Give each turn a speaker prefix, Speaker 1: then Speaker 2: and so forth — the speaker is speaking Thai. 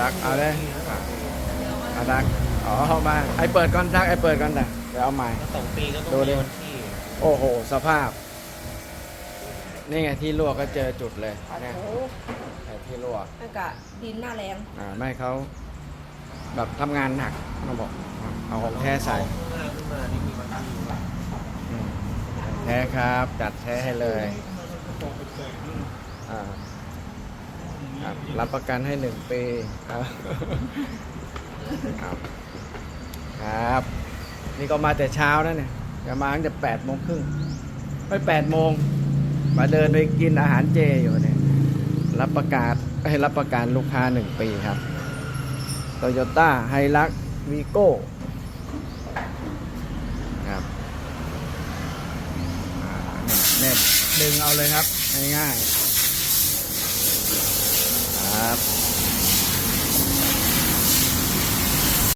Speaker 1: ดักเอาเลยเอาดักอ๋อเอามาไอเปิดก่อนดักไอเปิดก่อนนะเดี๋ยวเอาใหม่
Speaker 2: สองปีก็ต้อง
Speaker 1: ดูดิ
Speaker 2: มีวันที่
Speaker 1: โอ้โห สภาพ นี่ไงที่รั่วก็เจอจุดเลย
Speaker 3: โอ้
Speaker 1: เนี่ย
Speaker 3: โห
Speaker 1: ไอ้ที่รั่ว
Speaker 3: อากาศดินหน้าแรง
Speaker 1: อ่าไม่เขาแบบทำงานหนักเขาบอกเอาของแท้ใส่
Speaker 2: ข้างหน้าขึ้นมานี่มีวันที่ว่า
Speaker 1: อืมแท้ครับ จัดแท้ให้เลยอ่า ครับ รับประกันให้หนึ่งปีครับครับ ครับ นี่ก็มาแต่เช้านะเนี่ยจะมาตั้งแต่แปดโมงครึ่งไม่แปดโมง มาเดินไปกินอาหารเจอยู่เนี่ย รับประกาศให้รับประกันลูกค้าหนึ่งปีครับโตโยต้าไฮลักวีโก้ครับอ่าเนี่ยดึงเอาเลยครับ ง่ายๆครับ Yeah.